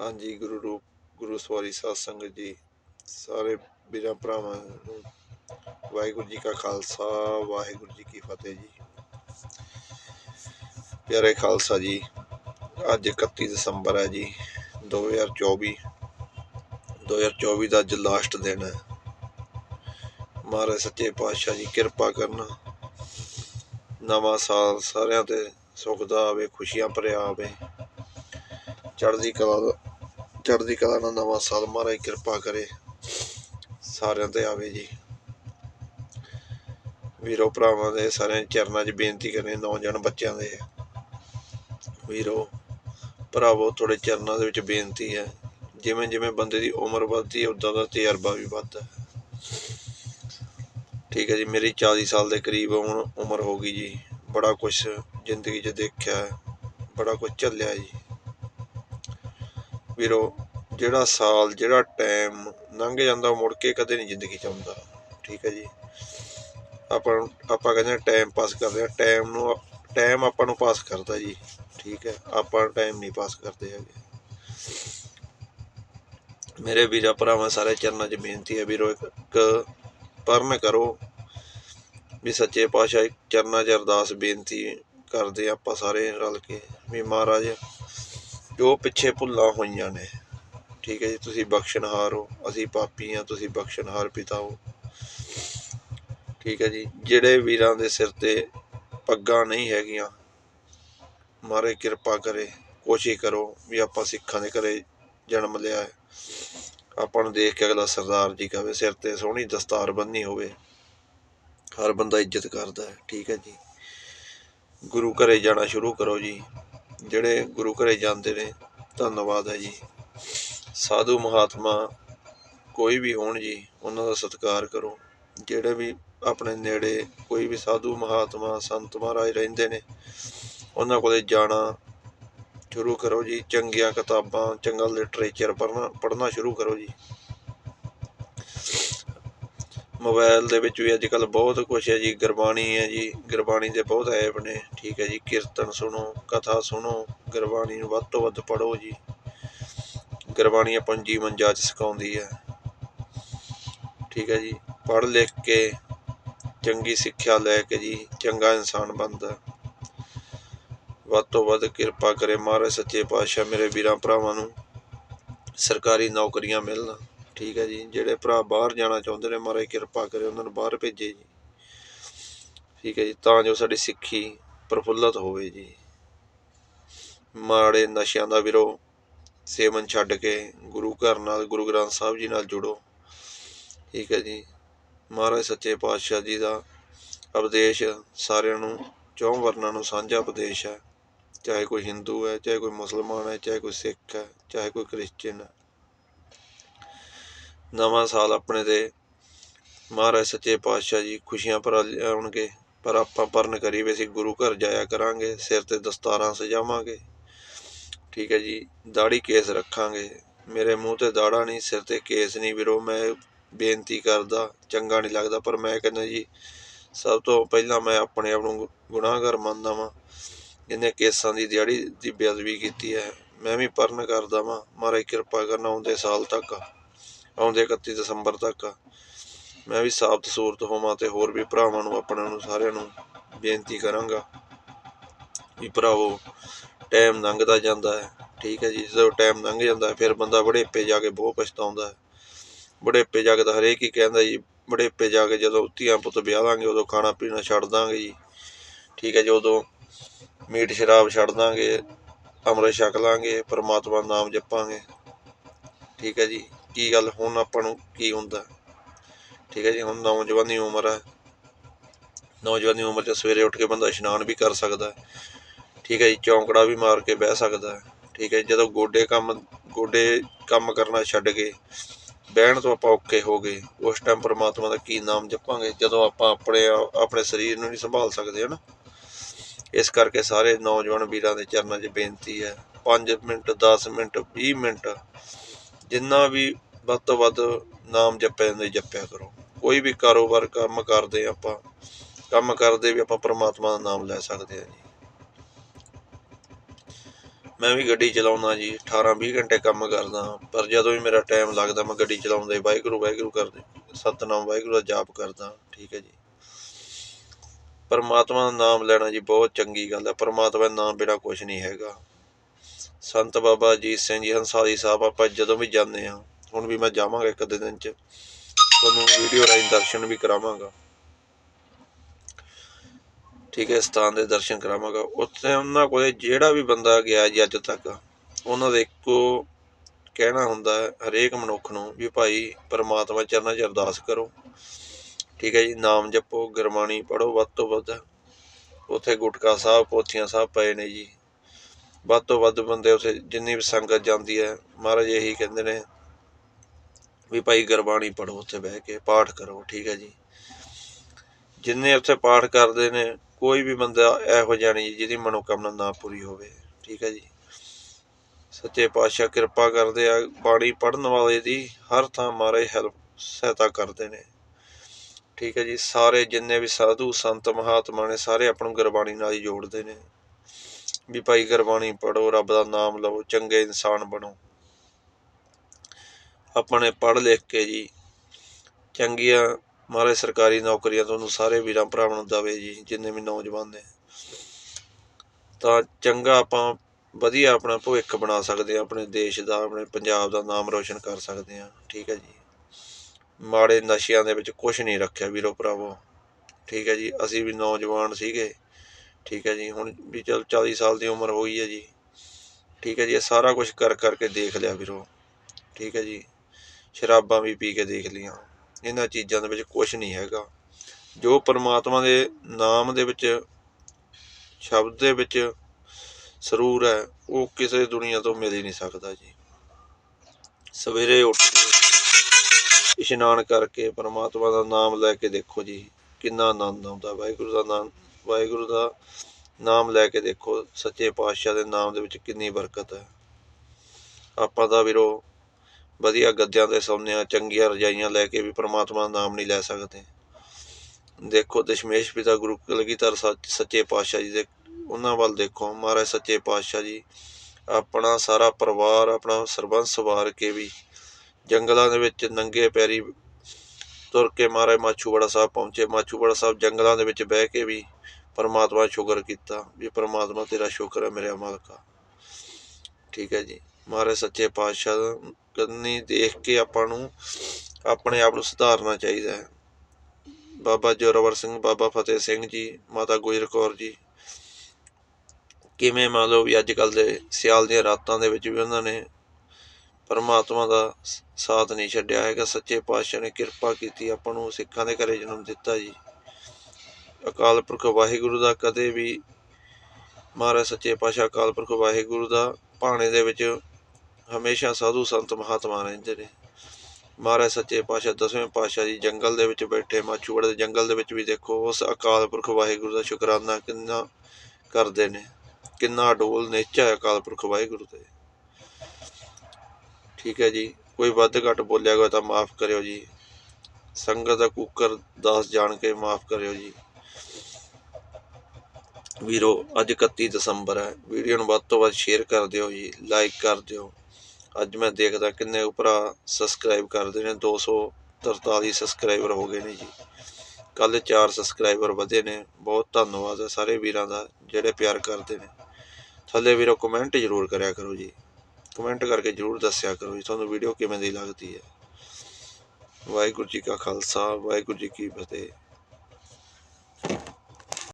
ਹਾਂਜੀ, ਗੁਰੂ ਰੂਪ, ਗੁਰੂ ਸਵਾਰੀ ਸਾਧ ਸੰਗਤ ਜੀ, ਸਾਰੇ ਵੀਰਾਂ ਭਰਾਵਾਂ ਨੂੰ ਵਾਹਿਗੁਰੂ ਜੀ ਕਾ ਖਾਲਸਾ, ਵਾਹਿਗੁਰੂ ਜੀ ਕੀ ਫਤਿਹ ਜੀ। ਪਿਆਰੇ ਖਾਲਸਾ ਜੀ, ਅੱਜ 31 ਦਸੰਬਰ ਹੈ ਜੀ 2024 2024 ਦਾ ਅੱਜ ਲਾਸਟ ਦਿਨ ਹੈ। ਮਹਾਰਾਜ ਸੱਚੇ ਪਾਤਸ਼ਾਹ ਜੀ, ਕਿਰਪਾ ਕਰਨ। ਨਵਾਂ ਸਾਲ ਸਾਰਿਆਂ ਤੇ ਸੁੱਖ ਦਾ ਆਵੇ, ਖੁਸ਼ੀਆਂ ਭਰਿਆ ਆਵੇ। ਚੜ੍ਹਦੀ ਕਲਾ ਦਾ ਚੜ੍ਹਦੀ ਕਲਾ ਨਾਲ ਨਵਾਂ ਸਾਲ, ਮਹਾਰਾਜ ਕਿਰਪਾ ਕਰੇ। ਸਾਰਿਆਂ ਤੇ ਆਵੇ ਜੀ। ਵੀਰੋ, ਭਰਾਵਾਂ ਦੇ ਸਾਰਿਆਂ ਚਰਨਾਂ 'ਚ ਬੇਨਤੀ ਕਰਨੀ, ਨੌਜਵਾਨ ਬੱਚਿਆਂ ਦੇ। ਵੀਰੋ, ਭਰਾਵੋ, ਤੁਹਾਡੇ ਚਰਨਾਂ ਦੇ ਵਿੱਚ ਬੇਨਤੀ ਹੈ। ਜਿਵੇਂ ਜਿਵੇਂ ਬੰਦੇ ਦੀ ਉਮਰ ਵੱਧਦੀ ਹੈ ਉਦਾਂ ਦਾ ਤਜਰਬਾ ਵੀ ਵੱਧਦਾ ਠੀਕ ਹੈ ਜੀ, ਮੇਰੀ 40 ਸਾਲ ਦੇ ਕਰੀਬ ਹੁਣ ਉਮਰ ਹੋ ਗਈ ਜੀ। ਬੜਾ ਕੁਝ ਜ਼ਿੰਦਗੀ 'ਚ ਦੇਖਿਆ, ਬੜਾ ਕੁਝ ਝੱਲਿਆ ਜੀ। ਵੀਰੋ, ਜਿਹੜਾ ਸਾਲ, ਜਿਹੜਾ ਟਾਈਮ ਲੰਘ ਜਾਂਦਾ ਉਹ ਮੁੜ ਕੇ ਕਦੇ ਨਹੀਂ ਜ਼ਿੰਦਗੀ 'ਚ ਆਉਂਦਾ। ਠੀਕ ਹੈ ਜੀ? ਆਪਾਂ ਆਪਾਂ ਕਹਿੰਦੇ ਟਾਈਮ ਪਾਸ ਕਰਦੇ ਆ ਟਾਈਮ ਨੂੰ, ਟਾਈਮ ਆਪਾਂ ਨੂੰ ਪਾਸ ਕਰਦਾ ਜੀ। ਠੀਕ ਹੈ? ਆਪਾਂ ਟਾਈਮ ਨਹੀਂ ਪਾਸ ਕਰਦੇ ਹੈਗੇ। ਮੇਰੇ ਵੀਰਾਂ ਭਰਾਵਾਂ, ਸਾਰੇ ਚਰਨਾਂ 'ਚ ਬੇਨਤੀ ਹੈ ਵੀਰੋ, ਇੱਕ ਇੱਕ ਪਰਨ ਕਰੋ। ਵੀ ਸੱਚੇ ਪਾਤਸ਼ਾਹ ਚਰਨਾਂ 'ਚ ਅਰਦਾਸ ਬੇਨਤੀ ਕਰਦੇ ਆਪਾਂ ਸਾਰੇ ਰਲ ਕੇ। ਵੀ ਮਹਾਰਾਜ ਜੋ ਪਿੱਛੇ ਭੁੱਲਾਂ ਹੋਈਆਂ ਨੇ। ਠੀਕ ਹੈ ਜੀ, ਤੁਸੀਂ ਬਖਸ਼ਣਹਾਰ ਹੋ। ਅਸੀਂ ਪਾਪੀ ਹਾਂ, ਤੁਸੀਂ ਬਖਸ਼ਣਹਾਰ ਪਿਤਾ ਹੋ। ਠੀਕ ਹੈ ਜੀ, ਜਿਹੜੇ ਵੀਰਾਂ ਦੇ ਸਿਰ ਤੇ ਪੱਗਾਂ ਨਹੀਂ ਹੈਗੀਆਂ, ਮਾਰੇ ਕਿਰਪਾ ਕਰੇ, ਕੋਸ਼ਿਸ਼ ਕਰੋ ਵੀ ਆਪਾਂ ਸਿੱਖਾਂ ਦੇ ਘਰੇ ਜਨਮ ਲਿਆ ਹੈ। ਆਪਾਂ ਨੂੰ ਦੇਖ ਕੇ ਅਗਲਾ ਸਰਦਾਰ ਜੀ ਕਹੇ, ਸਿਰ ਤੇ ਸੋਹਣੀ ਦਸਤਾਰ ਬੰਨੀ ਹੋਵੇ, ਹਰ ਬੰਦਾ ਇੱਜ਼ਤ ਕਰਦਾ ਹੈ। ਠੀਕ ਹੈ ਜੀ, ਗੁਰੂ ਘਰੇ ਜਾਣਾ ਸ਼ੁਰੂ ਕਰੋ ਜੀ। ਜਿਹੜੇ ਗੁਰੂ ਘਰ ਜਾਂਦੇ ਨੇ, ਧੰਨਵਾਦ ਹੈ ਜੀ। ਸਾਧੂ ਮਹਾਤਮਾ ਕੋਈ ਵੀ ਹੋਣ ਜੀ, ਉਹਨਾਂ ਦਾ ਸਤਿਕਾਰ ਕਰੋ। ਜਿਹੜੇ ਵੀ ਆਪਣੇ ਨੇੜੇ ਕੋਈ ਵੀ ਸਾਧੂ ਮਹਾਤਮਾ, ਸੰਤ ਮਹਾਰਾਜ ਰਹਿੰਦੇ ਨੇ, ਉਹਨਾਂ ਕੋਲੇ ਜਾਣਾ ਸ਼ੁਰੂ ਕਰੋ ਜੀ। ਚੰਗੀਆਂ ਕਿਤਾਬਾਂ, ਚੰਗਾ ਲਿਟਰੇਚਰ ਪੜ੍ਹਨਾ ਪੜ੍ਹਨਾ ਸ਼ੁਰੂ ਕਰੋ ਜੀ। ਮੋਬਾਈਲ ਦੇ ਵਿੱਚ ਵੀ ਅੱਜ ਕੱਲ ਬਹੁਤ ਕੁਝ ਹੈ ਜੀ, ਗੁਰਬਾਣੀ ਹੈ ਜੀ, ਗੁਰਬਾਣੀ ਦੇ ਬਹੁਤ ਐਪ ਨੇ, ਠੀਕ ਹੈ ਜੀ, ਕੀਰਤਨ ਸੁਣੋ, ਕਥਾ ਸੁਣੋ, ਗੁਰਬਾਣੀ ਨੂੰ ਵੱਧ ਤੋਂ ਵੱਧ ਪੜ੍ਹੋ ਜੀ। ਗੁਰਬਾਣੀ ਆਪਾਂ ਨੂੰ ਜੀਵਨ ਜਾਚ ਸਿਖਾਉਂਦੀ ਹੈ। ਠੀਕ ਹੈ ਜੀ, ਪੜ੍ਹ ਲਿਖ ਕੇ ਚੰਗੀ ਸਿੱਖਿਆ ਲੈ ਕੇ ਜੀ, ਚੰਗਾ ਇਨਸਾਨ ਬਣਦਾ ਵੱਧ ਤੋਂ ਵੱਧ ਕਿਰਪਾ ਕਰੇ ਮਹਾਰਾਜ, ਸੱਚੇ ਪਾਤਸ਼ਾਹ, ਮੇਰੇ ਵੀਰਾਂ, ਭਰਾਵਾਂ ਨੂੰ ਸਰਕਾਰੀ ਨੌਕਰੀਆਂ ਮਿਲਣ। ਠੀਕ ਹੈ ਜੀ। ਜਿਹੜੇ ਭਰਾ ਬਾਹਰ ਜਾਣਾ ਚਾਹੁੰਦੇ ਨੇ, ਮਹਾਰਾਜ ਕਿਰਪਾ ਕਰੇ ਉਹਨਾਂ ਨੂੰ ਬਾਹਰ ਭੇਜੇ ਜੀ। ਠੀਕ ਹੈ ਜੀ, ਤਾਂ ਜੋ ਸਾਡੀ ਸਿੱਖੀ ਪ੍ਰਫੁੱਲਤ ਹੋਵੇ ਜੀ। ਮਾੜੇ ਨਸ਼ਿਆਂ ਦਾ ਵਿਰੋ, ਸੇਵਨ ਛੱਡ ਕੇ ਗੁਰੂ ਘਰ ਨਾਲ, ਗੁਰੂ ਗ੍ਰੰਥ ਸਾਹਿਬ ਜੀ ਨਾਲ ਜੁੜੋ। ਠੀਕ ਹੈ ਜੀ, ਮਹਾਰਾਜ ਸੱਚੇ ਪਾਤਸ਼ਾਹ ਜੀ ਦਾ ਉਪਦੇਸ਼ ਸਾਰਿਆਂ ਨੂੰ, ਚੌਂ ਵਰਨਾਂ ਨੂੰ ਸਾਂਝਾ ਉਪਦੇਸ਼ ਹੈ। ਚਾਹੇ ਕੋਈ ਹਿੰਦੂ ਹੈ, ਚਾਹੇ ਕੋਈ ਮੁਸਲਮਾਨ ਹੈ, ਚਾਹੇ ਕੋਈ ਸਿੱਖ ਹੈ, ਚਾਹੇ ਕੋਈ ਕ੍ਰਿਸਚੀਅਨ ਹੈ। ਨਵਾਂ ਸਾਲ ਆਪਣੇ ਤੇ ਮਹਾਰਾਜ ਸੱਚੇ ਪਾਤਸ਼ਾਹ ਜੀ ਖੁਸ਼ੀਆਂ ਭਰਾ ਲਿਆਉਣਗੇ, ਪਰ ਆਪਾਂ ਪਰਨ ਕਰੀ ਵੀ ਅਸੀਂ ਗੁਰੂ ਘਰ ਜਾਇਆ ਕਰਾਂਗੇ, ਸਿਰ ਤੇ ਦਸਤਾਰਾਂ ਸਜਾਵਾਂਗੇ। ਠੀਕ ਹੈ ਜੀ ਦਾੜੀ ਕੇਸ ਰੱਖਾਂਗੇ। ਮੇਰੇ ਮੂੰਹ ਤੇ ਦਾੜਾ ਨਹੀਂ, ਸਿਰ ਤੇ ਕੇਸ ਨਹੀਂ ਵੀਰੋ, ਮੈਂ ਬੇਨਤੀ ਕਰਦਾ, ਚੰਗਾ ਨਹੀਂ ਲੱਗਦਾ, ਪਰ ਮੈਂ ਕਹਿੰਦਾ ਜੀ, ਸਭ ਤੋਂ ਪਹਿਲਾਂ ਮੈਂ ਆਪਣੇ ਆਪ ਨੂੰ ਗੁਨਾਹਗਰ ਮੰਨਦਾ ਵਾਂ। ਜਿਹਨੇ ਕੇਸਾਂ ਦੀ ਦਿਹਾੜੀ ਦੀ ਬੇਅਦਬੀ ਕੀਤੀ ਹੈ। ਮੈਂ ਵੀ ਪਰਨ ਕਰਦਾ ਵਾਂ। ਮਹਾਰਾਜ ਕਿਰਪਾ ਕਰਨਾ ਆਉਂਦੇ ਸਾਲ ਤੱਕ। ਆਉਂਦੇ 31 ਦਸੰਬਰ ਤੱਕ। ਮੈਂ ਵੀ ਸਾਬਤ ਸੂਰਤ ਹੋਵਾਂ ਤੇ ਹੋਰ ਵੀ ਭਰਾਵਾਂ ਨੂੰ ਆਪਣਿਆਂ ਨੂੰ, ਸਾਰਿਆਂ ਨੂੰ ਬੇਨਤੀ ਕਰਾਂਗਾ ਵੀ ਭਰਾਵੋ ਟਾਈਮ ਲੰਘਦਾ ਜਾਂਦਾ ਹੈ। ਠੀਕ ਹੈ ਜੀ, ਜਦੋਂ ਟਾਈਮ ਲੰਘ ਜਾਂਦਾ ਫਿਰ ਬੰਦਾ ਬੁਢੇਪੇ ਜਾ ਕੇ ਬਹੁਤ ਪਛਤਾਉਂਦਾ ਹੈ। ਬੁਢੇਪੇ ਜਾ ਕੇ ਤਾਂ ਹਰੇਕ ਹੀ ਕਹਿੰਦਾ ਜੀ, ਬੁਢੇਪੇ ਜਾ ਕੇ ਜਦੋਂ ਧੀਆਂ ਪੁੱਤ ਵਿਆਹ ਲਾਂਗੇ, ਉਦੋਂ ਖਾਣਾ ਪੀਣਾ ਛੱਡ ਦਾਂਗੇ ਜੀ। ਠੀਕ ਹੈ ਜੀ, ਉਦੋਂ ਮੀਟ, ਸ਼ਰਾਬ ਛੱਡ ਦਾਂਗੇ, ਅੰਮ੍ਰਿਤ ਛਕ ਲਾਂਗੇ, ਪਰਮਾਤਮਾ ਨਾਮ ਜਪਾਂਗੇ। ਠੀਕ ਹੈ ਜੀ। ਕੀ ਗੱਲ ਹੁਣ ਆਪਾਂ ਨੂੰ ਕੀ ਹੁੰਦਾ? ਠੀਕ ਹੈ ਜੀ ਹੁਣ ਨੌਜਵਾਨੀ ਉਮਰ ਹੈ। ਨੌਜਵਾਨੀ ਉਮਰ 'ਚ ਸਵੇਰੇ ਉੱਠ ਕੇ ਬੰਦਾ ਇਸ਼ਨਾਨ ਵੀ ਕਰ ਸਕਦਾ ਠੀਕ ਹੈ ਜੀ ਚੌਂਕੜਾ ਵੀ ਮਾਰ ਕੇ ਬਹਿ ਸਕਦਾ ਠੀਕ ਹੈ ਜੀ, ਜਦੋਂ ਗੋਡੇ ਕੰਮ ਗੋਡੇ ਕੰਮ ਕਰਨਾ ਛੱਡ ਕੇ ਬਹਿਣ ਤੋਂ ਆਪਾਂ ਔਖੇ ਹੋ ਗਏ। ਉਸ ਟਾਈਮ ਪਰਮਾਤਮਾ ਦਾ ਕੀ ਨਾਮ ਜਪਾਂਗੇ? ਜਦੋਂ ਆਪਾਂ ਆਪਣੇ ਆਪਣੇ ਸਰੀਰ ਨੂੰ ਨਹੀਂ ਸੰਭਾਲ ਸਕਦੇ ਹਨ ਇਸ ਕਰਕੇ ਸਾਰੇ ਨੌਜਵਾਨ ਵੀਰਾਂ ਦੇ ਚਰਨਾਂ 'ਚ ਬੇਨਤੀ ਹੈ। 5 ਮਿੰਟ 10 ਮਿੰਟ 20 ਮਿੰਟ ਜਿੰਨਾ ਵੀ ਵੱਧ ਤੋਂ ਵੱਧ ਨਾਮ ਜਪਿਆ ਜਾਂਦੇ ਜਪਿਆ ਕਰੋ। ਕੋਈ ਵੀ ਕਾਰੋਬਾਰ ਕੰਮ ਕਰਦੇ ਹਾਂ ਆਪਾਂ, ਕੰਮ ਕਰਦੇ ਵੀ ਆਪਾਂ ਪਰਮਾਤਮਾ ਦਾ ਨਾਮ ਲੈ ਸਕਦੇ ਹਾਂ ਜੀ। ਮੈਂ ਵੀ ਗੱਡੀ ਚਲਾਉਣਾ ਜੀ 18 20 ਘੰਟੇ ਕੰਮ ਕਰਦਾ ਪਰ ਜਦੋਂ ਵੀ ਮੇਰਾ ਟਾਈਮ ਲੱਗਦਾ ਮੈਂ ਗੱਡੀ ਚਲਾਉਂਦੇ ਵਾਹਿਗੁਰੂ ਵਾਹਿਗੁਰੂ ਕਰਦੇ, ਸਤਨਾਮ, ਵਾਹਿਗੁਰੂ ਦਾ ਜਾਪ ਕਰਦਾ ਠੀਕ ਹੈ ਜੀ। ਪਰਮਾਤਮਾ ਦਾ ਨਾਮ ਲੈਣਾ ਜੀ ਬਹੁਤ ਚੰਗੀ ਗੱਲ ਹੈ, ਪਰਮਾਤਮਾ ਦੇ ਨਾਮ ਬਿਨਾ ਕੁਝ ਨਹੀਂ ਹੈਗਾ। ਸੰਤ ਬਾਬਾ ਅਜੀਤ ਸਿੰਘ ਜੀ ਹੰਸਾਰੀ ਸਾਹਿਬ, ਆਪਾਂ ਜਦੋਂ ਵੀ ਜਾਂਦੇ ਆ ਹੁਣ ਵੀ ਮੈਂ ਜਾਵਾਂਗਾ ਇੱਕ ਅੱਧੇ ਦਿਨ ਚ। ਤੁਹਾਨੂੰ ਵੀਡੀਓ ਰਾਹੀਂ ਦਰਸ਼ਨ ਵੀ ਕਰਾਵਾਂਗਾ। ਠੀਕ ਹੈ, ਸਥਾਨ ਦੇ ਦਰਸ਼ਨ ਕਰਾਵਾਂਗਾ। ਉੱਥੇ ਉਹਨਾਂ ਕੋਲੇ ਜਿਹੜਾ ਵੀ ਬੰਦਾ ਗਿਆ ਜੀ ਅੱਜ ਤੱਕ, ਉਹਨਾਂ ਦਾ ਇੱਕੋ ਕਹਿਣਾ ਹੁੰਦਾ ਹੈ, ਹਰੇਕ ਮਨੁੱਖ ਨੂੰ ਵੀ ਭਾਈ ਪਰਮਾਤਮਾ ਚਰਨਾਂ 'ਚ ਅਰਦਾਸ ਕਰੋ। ਠੀਕ ਹੈ ਜੀ, ਨਾਮ ਜਪੋ, ਗੁਰਬਾਣੀ ਪੜੋ ਵੱਧ ਤੋਂ ਵੱਧ ਉੱਥੇ ਗੁਟਕਾ ਸਾਹਿਬ, ਪੋਥੀਆਂ ਸਾਹਿਬ ਪਏ ਨੇ ਜੀ। ਵੱਧ ਤੋਂ ਵੱਧ ਬੰਦੇ ਉੱਥੇ ਜਿੰਨੀ ਵੀ ਸੰਗਤ ਜਾਂਦੀ ਹੈ, ਮਹਾਰਾਜ ਇਹੀ ਕਹਿੰਦੇ ਨੇ ਵੀ ਭਾਈ ਗੁਰਬਾਣੀ ਪੜੋ ਉੱਥੇ ਬਹਿ ਕੇ ਪਾਠ ਕਰੋ, ਠੀਕ ਹੈ ਜੀ। ਜਿੰਨੇ ਉੱਥੇ ਪਾਠ ਕਰਦੇ ਨੇ, ਕੋਈ ਵੀ ਬੰਦਾ ਇਹੋ ਜਿਹਾ ਨਹੀਂ ਜਿਹਦੀ ਮਨੋਕਾਮਨਾ ਨਾ ਪੂਰੀ ਹੋਵੇ, ਠੀਕ ਹੈ ਜੀ। ਸੱਚੇ ਪਾਤਸ਼ਾਹ ਕਿਰਪਾ ਕਰਦੇ ਆ, ਬਾਣੀ ਪੜਨ ਵਾਲੇ ਦੀ ਹਰ ਥਾਂ ਮਾਰੇ ਹੈਲਪ ਸਹਾਇਤਾ ਕਰਦੇ ਨੇ। ਠੀਕ ਹੈ ਜੀ, ਸਾਰੇ ਜਿੰਨੇ ਵੀ ਸਾਧੂ, ਸੰਤ, ਮਹਾਤਮਾ ਨੇ, ਸਾਰੇ ਆਪਾਂ ਨੂੰ ਗੁਰਬਾਣੀ ਨਾਲ ਹੀ ਜੋੜਦੇ ਨੇ। ਵੀ ਭਾਈ ਗੁਰਬਾਣੀ ਪੜੋ ਰੱਬ ਦਾ ਨਾਮ ਲਓ ਚੰਗੇ ਇਨਸਾਨ ਬਣੋ। ਆਪਾਂ ਨੇ ਪੜ੍ਹ ਲਿਖ ਕੇ ਜੀ, ਚੰਗੀਆਂ ਮਹਾਰਾਜ ਸਰਕਾਰੀ ਨੌਕਰੀਆਂ ਤੁਹਾਨੂੰ ਸਾਰੇ ਵੀਰਾਂ ਭਰਾਵਾਂ ਨੂੰ ਦਵੇ ਜੀ, ਜਿੰਨੇ ਵੀ ਨੌਜਵਾਨ ਨੇ। ਤਾਂ ਚੰਗਾ ਆਪਾਂ ਵਧੀਆ ਆਪਣਾ ਭਵਿੱਖ ਬਣਾ ਸਕਦੇ ਹਾਂ, ਆਪਣੇ ਦੇਸ਼ ਦਾ, ਆਪਣੇ ਪੰਜਾਬ ਦਾ ਨਾਮ ਰੋਸ਼ਨ ਕਰ ਸਕਦੇ ਹਾਂ, ਠੀਕ ਹੈ ਜੀ। ਮਾੜੇ ਨਸ਼ਿਆਂ ਦੇ ਵਿੱਚ ਕੁਝ ਨਹੀਂ ਰੱਖਿਆ ਵੀਰੋ ਭਰਾਵੋ, ਠੀਕ ਹੈ ਜੀ। ਅਸੀਂ ਵੀ ਨੌਜਵਾਨ ਸੀਗੇ, ਠੀਕ ਹੈ ਜੀ। ਹੁਣ ਵੀ ਚਲ 40 ਸਾਲ ਦੀ ਉਮਰ ਹੋਈ ਹੈ ਜੀ, ਠੀਕ ਹੈ ਜੀ। ਇਹ ਸਾਰਾ ਕੁਝ ਕਰ ਕਰਕੇ ਦੇਖ ਲਿਆ ਵੀਰੋ, ਠੀਕ ਹੈ ਜੀ। ਸ਼ਰਾਬਾਂ ਵੀ ਪੀ ਕੇ ਦੇਖ ਲੀਆਂ ਇਹਨਾਂ ਚੀਜ਼ਾਂ ਦੇ ਵਿੱਚ ਕੁਝ ਨਹੀਂ ਹੈਗਾ। ਜੋ ਪਰਮਾਤਮਾ ਦੇ ਨਾਮ ਦੇ ਵਿੱਚ, ਸ਼ਬਦ ਦੇ ਵਿੱਚ ਸਰੂਰ ਹੈ, ਉਹ ਕਿਸੇ ਦੁਨੀਆ ਤੋਂ ਮਿਲ ਹੀ ਨਹੀਂ ਸਕਦਾ ਜੀ। ਸਵੇਰੇ ਉੱਠ ਕੇ ਇਸ਼ਨਾਨ ਕਰਕੇ ਪਰਮਾਤਮਾ ਦਾ ਨਾਮ ਲੈ ਕੇ ਦੇਖੋ ਜੀ। ਕਿੰਨਾ ਆਨੰਦ ਆਉਂਦਾ। ਵਾਹਿਗੁਰੂ ਦਾ ਨਾਮ, ਵਾਹਿਗੁਰੂ ਦਾ ਨਾਮ ਲੈ ਕੇ ਦੇਖੋ। ਸੱਚੇ ਪਾਤਸ਼ਾਹ ਦੇ ਨਾਮ ਦੇ ਵਿੱਚ ਕਿੰਨੀ ਬਰਕਤ ਹੈ। ਆਪਾਂ ਤਾਂ ਵੀਰੋ ਵਧੀਆ ਗੱਦਿਆਂ ਤੇ ਸੌਂਦੇ ਹਾਂ, ਚੰਗੀਆਂ ਰਜਾਈਆਂ ਲੈ ਕੇ ਵੀ ਪਰਮਾਤਮਾ ਦਾ ਨਾਮ ਨਹੀਂ ਲੈ ਸਕਦੇ। ਦੇਖੋ ਦਸ਼ਮੇਸ਼ ਪਿਤਾ ਗੁਰੂ ਕਲਗੀਧਰ ਸੱਚੇ ਪਾਤਸ਼ਾਹ ਜੀ ਦੇ, ਉਹਨਾਂ ਵੱਲ ਦੇਖੋ, ਮਹਾਰਾਜ ਸੱਚੇ ਪਾਤਸ਼ਾਹ ਜੀ, ਆਪਣਾ ਸਾਰਾ ਪਰਿਵਾਰ, ਆਪਣਾ ਸਰਬੰਸ ਸਵਾਰ ਕੇ ਵੀ ਜੰਗਲਾਂ ਦੇ ਵਿੱਚ ਨੰਗੇ ਪੈਰੀ ਤੁਰ ਕੇ ਮਹਾਰਾਜ ਮਾਛੂਵਾੜਾ ਸਾਹਿਬ ਪਹੁੰਚੇ। ਮਾਛੂਵਾੜਾ ਸਾਹਿਬ ਜੰਗਲਾਂ ਦੇ ਵਿੱਚ ਬਹਿ ਕੇ ਵੀ ਪਰਮਾਤਮਾ ਸ਼ੁਕਰ ਕੀਤਾ, ਵੀ ਪਰਮਾਤਮਾ ਤੇਰਾ ਸ਼ੁਕਰ ਹੈ ਮੇਰੇ ਮਾਲਕਾ। ਠੀਕ ਹੈ ਜੀ। ਮਹਾਰਾਜ ਸੱਚੇ ਪਾਤਸ਼ਾਹ ਕੰਨੀ ਦੇਖ ਕੇ ਆਪਾਂ ਨੂੰ ਆਪਣੇ ਆਪ ਨੂੰ ਸੁਧਾਰਨਾ ਚਾਹੀਦਾ ਹੈ। ਬਾਬਾ ਜੋਰਾਵਰ ਸਿੰਘ, ਬਾਬਾ ਫਤਿਹ ਸਿੰਘ ਜੀ, ਮਾਤਾ ਗੁਜਰ ਕੌਰ ਜੀ, ਕਿਵੇਂ ਮੰਨ ਲਓ ਵੀ ਅੱਜ ਕੱਲ ਦੇ ਸਿਆਲ ਦੀਆਂ ਰਾਤਾਂ ਦੇ ਵਿੱਚ ਵੀ ਉਹਨਾਂ ਨੇ ਪਰਮਾਤਮਾ ਦਾ ਸਾਥ ਨਹੀਂ ਛੱਡਿਆ ਹੈਗਾ। ਸੱਚੇ ਪਾਤਸ਼ਾਹ ਨੇ ਕਿਰਪਾ ਕੀਤੀ ਆਪਾਂ ਨੂੰ ਸਿੱਖਾਂ ਦੇ ਘਰੇ ਜਨਮ ਦਿੱਤਾ ਜੀ। ਅਕਾਲ ਪੁਰਖ ਵਾਹਿਗੁਰੂ ਦਾ ਕਦੇ ਵੀ ਮਹਾਰਾਜ ਸੱਚੇ ਪਾਤਸ਼ਾਹ ਅਕਾਲ ਪੁਰਖ ਵਾਹਿਗੁਰੂ ਦਾ ਭਾਣੇ ਦੇ ਵਿੱਚ ਹਮੇਸ਼ਾ ਸਾਧੂ ਸੰਤ ਮਹਾਤਮਾ ਰਹਿੰਦੇ ਨੇ। ਮਹਾਰਾਜ ਸੱਚੇ ਪਾਤਸ਼ਾਹ, ਦਸਵੇਂ ਪਾਤਸ਼ਾਹ ਜੀ ਜੰਗਲ ਦੇ ਵਿੱਚ ਬੈਠੇ ਮਾਚੂਵਾੜੇ ਦੇ ਜੰਗਲ ਦੇ ਵਿੱਚ ਵੀ ਦੇਖੋ, ਉਸ ਅਕਾਲ ਪੁਰਖ ਵਾਹਿਗੁਰੂ ਦਾ ਸ਼ੁਕਰਾਨਾ ਕਿੰਨਾ ਕਰਦੇ ਨੇ, ਕਿੰਨਾ ਅਡੋਲ ਨਿਹਚਾ ਹੈ ਅਕਾਲ ਪੁਰਖ ਵਾਹਿਗੁਰੂ ਤੇ। ਠੀਕ ਹੈ ਜੀ, ਕੋਈ ਵੱਧ ਘੱਟ ਬੋਲਿਆ ਗਿਆ ਤਾਂ ਮਾਫ ਕਰਿਓ ਜੀ। ਸੰਗਤ ਦਾ ਕੁੱਕਰ ਦਾਸ ਜਾਣ ਕੇ ਮਾਫ ਕਰਿਓ ਜੀ। ਵੀਰੋ, ਅੱਜ 31 ਦਸੰਬਰ ਹੈ। ਵੀਡੀਓ ਨੂੰ ਵੱਧ ਤੋਂ ਵੱਧ ਸ਼ੇਅਰ ਕਰ ਦਿਓ ਜੀ ਲਾਈਕ ਕਰ ਦਿਓ। ਅੱਜ ਮੈਂ ਦੇਖਦਾ ਕਿੰਨੇ ਭਰਾ ਸਬਸਕ੍ਰਾਈਬ ਕਰਦੇ ਨੇ 243 ਸਬਸਕ੍ਰਾਈਬਰ ਹੋ ਗਏ ਨੇ ਜੀ। ਕੱਲ 4 ਸਬਸਕ੍ਰਾਈਬਰ ਵਧੇ ਨੇ। ਬਹੁਤ ਧੰਨਵਾਦ ਹੈ ਸਾਰੇ ਵੀਰਾਂ ਦਾ, ਜਿਹੜੇ ਪਿਆਰ ਕਰਦੇ ਨੇ। ਥੱਲੇ ਵੀਰੋ ਕਮੈਂਟ ਜ਼ਰੂਰ ਕਰਿਆ ਕਰੋ ਜੀ। ਕਮੈਂਟ ਕਰਕੇ ਜ਼ਰੂਰ ਦੱਸਿਆ ਕਰੋ ਜੀ, ਤੁਹਾਨੂੰ ਵੀਡੀਓ ਕਿਵੇਂ ਦੀ ਲੱਗਦੀ ਹੈ। ਵਾਹਿਗੁਰੂ ਜੀ ਕਾ ਖਾਲਸਾ, ਵਾਹਿਗੁਰੂ ਜੀ ਕੀ ਫਤਿਹ।